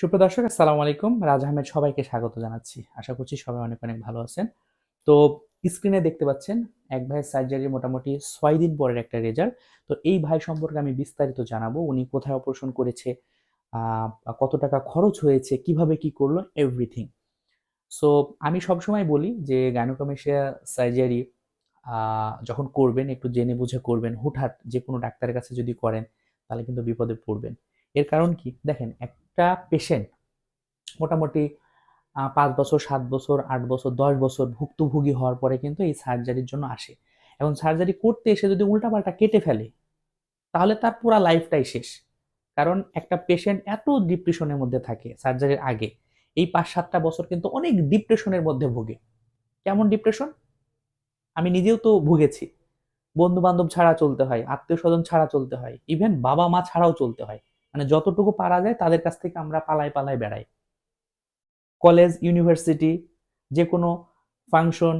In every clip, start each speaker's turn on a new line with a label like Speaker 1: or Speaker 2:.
Speaker 1: সুপ্রিয় দর্শক, আসসালামু আলাইকুম। রাজ আহমেদ সবাইকে স্বাগত জানাচ্ছি। আশা করছি সবাই অনেক অনেক ভালো আছেন। তো স্ক্রিনে দেখতে পাচ্ছেন, এক ভাইয়ের সার্জারি মোটামুটি ছয় দিন পরের একটা রেজাল্ট তো এই ভাই সম্পর্কে আমি বিস্তারিত জানাব। উনি কোথায় অপারেশন করেছে কত টাকা খরচ হয়েছে, কীভাবে কি করল এভরিথিং সো আমি সবসময় বলি যে গাইনোকমেশিয়া সার্জারি যখন করবেন, একটু জেনে বুঝে করবেন, হুটহাট যে কোনো ডাক্তারের কাছে যদি করেন, তাহলে কিন্তু বিপদে পড়বেন। এর কারণ কি? দেখেন, একটা পেশেন্ট মোটামুটি পাঁচ বছর, সাত বছর, আট বছর, দশ বছর ভুক্তভোগী হওয়ার পরে কিন্তু এই সার্জারির জন্য আসে। এবং সার্জারি করতে এসে যদি উল্টাপাল্টা কেটে ফেলে, তাহলে তার পুরো লাইফটাই শেষ। কারণ একটা পেশেন্ট এত ডিপ্রেশনের মধ্যে থাকে সার্জারির আগে। এই পাঁচ, সাতটা বছর কিন্তু অনেক ডিপ্রেশনের মধ্যে ভোগে। কেমন ডিপ্রেশন আমি নিজেও তো ভুগেছি। বন্ধু বান্ধব ছাড়া চলতে হয় আত্মীয় স্বজন ছাড়া চলতে হয় ইভেন বাবা মা ছাড়াও চলতে হয়। মানে যতটুকু পারা যায় তাদের কাছ থেকে আমরা পালাই পালাই বেড়াই। কলেজ, ইউনিভার্সিটি যে কোনো ফাংশন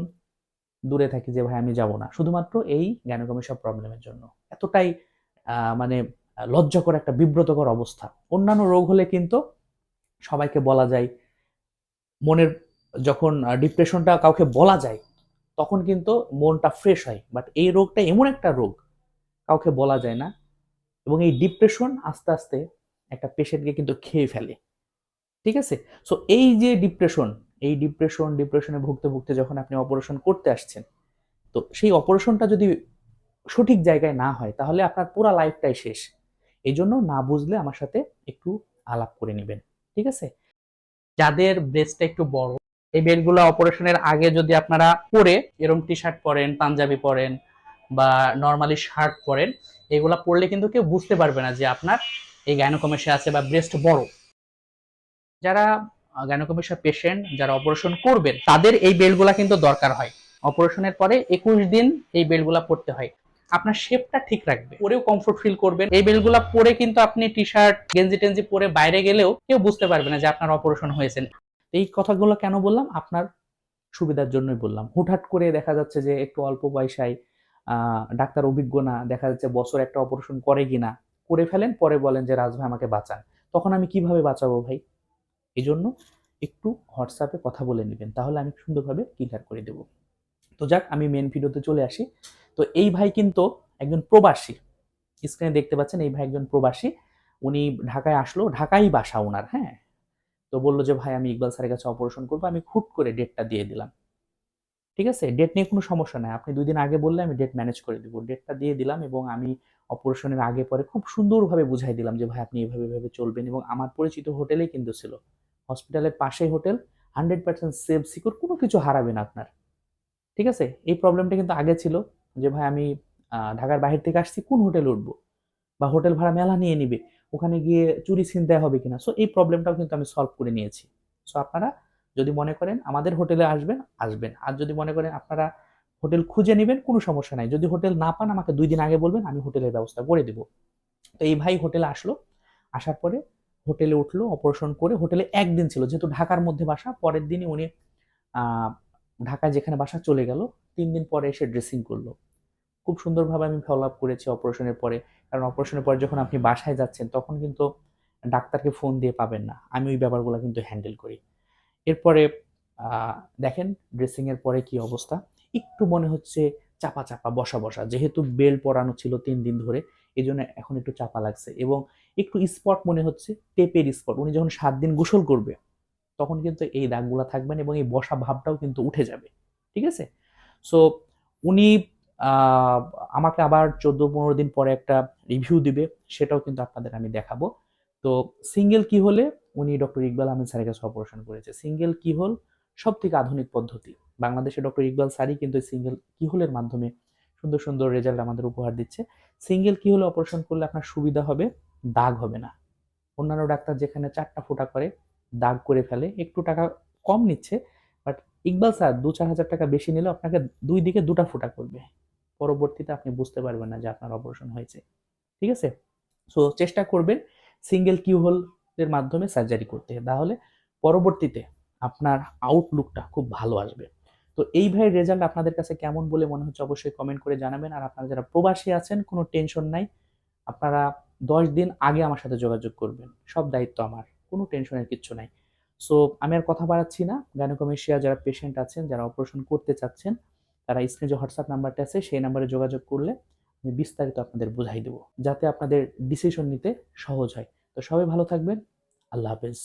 Speaker 1: দূরে থাকি যে, ভাই, আমি যাব না। শুধুমাত্র এই জ্ঞানগমেশা প্রবলেমের জন্য। এতটাই মানে লজ্জাকর একটা বিব্রতকর অবস্থা। অন্যান্য রোগ হলে কিন্তু সবাইকে বলা যায়, মনের যখন ডিপ্রেশনটা কাউকে বলা যায়, তখন কিন্তু মনটা ফ্রেশ হয়। বাট এই রোগটা এমন একটা রোগ, কাউকে বলা যায় না। এবং এই ডিপ্রেশন আস্তে আস্তে একটা পেশেন্টকে কিন্তু খেয়ে ফেলে। ঠিক আছে? সো এই যে ডিপ্রেশন এই ডিপ্রেশন ডিপ্রেশনে ভুগতে ভুগতে যখন আপনি অপারেশন করতে আসছেন, তো সেই অপারেশনটা যদি সঠিক জায়গায় না হয়, তাহলে আপনার পুরো লাইফটাই শেষ। এই জন্য না বুঝলে আমার সাথে একটু আলাপ করে নেবেন। ঠিক আছে? যাদের ব্রেস্টটা একটু বড়, এই বেলগুলো অপারেশনের আগে যদি আপনারা পরে এরকম টি শার্ট পরেন, পাঞ্জাবি পরেন বা নর্মালি শার্ট পরেন, এগুলা পরলে কিন্তু কেউ বুঝতে পারবে না যে আপনার এই গাইনোকমেশিয়া আছে বা ব্রেস্ট বড়। যারা গাইনোকমেশিয়া পেশেন্ট যারা অপারেশন করবেন, তাদের এই বেল্টগুলা কিন্তু দরকার হয়। অপারেশনের পরে একুশ দিন এই বেল্টগুলা পরতে হয়। আপনার শেপটা ঠিক রাখবে। পরেও কমফোর্ট ফিল করবেন। এই বেল্টগুলা পরে কিন্তু আপনি টি শার্ট গেঞ্জি টেঞ্জি পরে বাইরে গেলেও কেউ বুঝতে পারবে না যে আপনার অপারেশন হয়েছে। এই কথাগুলো কেন বললাম? আপনার সুবিধার জন্যই বললাম। হুটহাট করে দেখা যাচ্ছে যে একটু অল্প পয়সায় ডাক্তার অভিজ্ঞ না দেখা যাচ্ছে বছর একটা অপারেশন করে কিনা, করে ফেলেন, পরে বলেন যে রাজ ভাই আমাকে বাঁচান। তখন আমি কীভাবে বাঁচাবো ভাই? এই জন্য একটু হোয়াটসঅ্যাপে কথা বলে নেবেন, তাহলে আমি সুন্দরভাবে ক্লিয়ার করে দেব। তো যাক, আমি মেন ভিডিওতে চলে আসি। তো এই ভাই কিন্তু একজন প্রবাসী। স্ক্রিনে দেখতে পাচ্ছেন, এই ভাই একজন প্রবাসী। উনি ঢাকায় আসলো, ঢাকাই বাসা ওনার হ্যাঁ? তো বলল যে, ভাই, আমি ইকবাল স্যারের কাছে অপারেশন করব। আমি হুট করে ডেটটা দিয়ে দিলাম। ঠিক আছে? ডেট নিয়ে কোনো সমস্যা নাই। আপনি দুই দিন আগে বললে আমি ডেট ম্যানেজ করে দিব। ডেটটা দিয়ে দিলাম এবং আমি অপারেশনের আগে পরে খুব সুন্দরভাবে বুঝাই দিলাম যে, ভাই, আপনি এভাবে এভাবে চলবেন। এবং আমার পরিচিত হোটেলেই কিন্তু ছিল। হসপিটালের পাশেই hotel hundred percent safe secure কোনো কিছু হারাবে না আপনার। ঠিক আছে? এই প্রবলেমটা কিন্তু আগে ছিল যে, ভাই, আমি ঢাকার বাহির থেকে আসছি, কোন হোটেল উঠবো? বা হোটেল ভাড়া মেলা নিয়ে নিবে? ওখানে গিয়ে চুরি ছিনতাই হবে কিনা? সো এই প্রবলেমটাও কিন্তু আমি সলভ করে নিয়েছি। সো আপনারা যদি মনে করেন আমাদের হোটেলে আসবেন আসবেন। আর যদি মনে করেন আপনারা হোটেল খুঁজে নেবেন, কোনো সমস্যা নাই। যদি হোটেল না পান, আমাকে দুই দিন আগে বলবেন, আমি হোটেলের ব্যবস্থা করে দেবো। তো এই ভাই হোটেলে আসলো। আসার পরে হোটেলে উঠল, অপারেশন করে হোটেলে একদিন ছিল। যেহেতু ঢাকার মধ্যে বাসা, পরের দিনই উনি ঢাকায় যেখানে বাসা চলে গেল, তিন দিন পরে এসে ড্রেসিং করল। খুব সুন্দরভাবে আমি ফলো আপ করেছি অপারেশনের পরে। কারণ অপারেশনের পরে যখন আপনি বাসায় যাচ্ছেন, তখন কিন্তু ডাক্তারকে ফোন দিয়ে পাবেন না। আমি ওই ব্যাপারগুলো কিন্তু হ্যান্ডেল করি। এরপরে দেখেন ড্রেসিং এর পরে কি অবস্থা। একটু মনে হচ্ছে চাপা চাপা, বসা বসা। যেহেতু বেল পরানো ছিল তিন দিন ধরে এই জন্য এখন একটু চাপা লাগছে। এবং একটু স্পট মনে হচ্ছে টেপের স্পট উনি যখন সাত দিন গোসল করবে, তখন কিন্তু এই দাগগুলো থাকবেন এবং এই বসা ভাবটাও কিন্তু উঠে যাবে। ঠিক আছে? সো উনি আমাকে আবার চোদ্দ পনেরো দিন পরে একটা রিভিউ দিবে, সেটাও কিন্তু আপনাদের আমি দেখাবো। তো সিঙ্গেল কি হলে? উনি ডক্টর ইকবাল আহমেদ স্যারের কাছে অপারেশন করেছে। সিঙ্গেল কি হল? সব থেকে আধুনিক পদ্ধতি। বাংলাদেশে ডক্টর ইকবাল স্যারই কিন্তু সিঙ্গেল কি হোলের মাধ্যমে সুন্দর সুন্দর রেজাল্ট আমাদের উপহার দিচ্ছে। সিঙ্গেল কি হলে অপারেশন করলে আপনার সুবিধা হবে? দাগ হবে না। অন্যান্য ডাক্তার যেখানে চারটা ফোঁটা করে, দাগ করে ফেলে, একটু টাকা কম নিচ্ছে বাট ইকবাল স্যার দু চার হাজার টাকা বেশি নিলে আপনাকে দুই দিকে দুটা ফোঁটা করবে। পরবর্তীতে আপনি বুঝতে পারবেন না যে আপনার অপারেশন হয়েছে। ঠিক আছে? সো চেষ্টা করবেন। সিঙ্গেল কিউ হোলের মাধ্যমে সার্জারি করতে তাহলে পরবর্তীতে আপনার আউটলুকটা খুব ভালো আসবে। তো এই ভাইয়ের রেজাল্ট আপনাদের কাছে কেমন বলে মনে হচ্ছে অবশ্যই কমেন্ট করে জানাবেন। আর আপনারা যারা প্রবাসী আছেন, কোনো টেনশন নাই। আপনারা দশ দিন আগে আমার সাথে যোগাযোগ করবেন। সব দায়িত্ব আমার, কোনো টেনশনের কিচ্ছু নাই। সো আমি আর কথা বাড়াচ্ছি না। গাইনোকমেশিয়া যারা পেশেন্ট আছেন, যারা অপারেশন করতে চাচ্ছেন, তারা স্ক্রিনে যে হোয়াটসঅ্যাপ নাম্বারটা আছে, সেই নাম্বারে যোগাযোগ করলে আমি বিস্তারিত আপনাদের বুঝাই দেবো। যাতে আপনাদের ডিসিশন নিতে সহজ হয়। তো সবাই ভালো থাকবেন। আল্লাহ হাফেজ।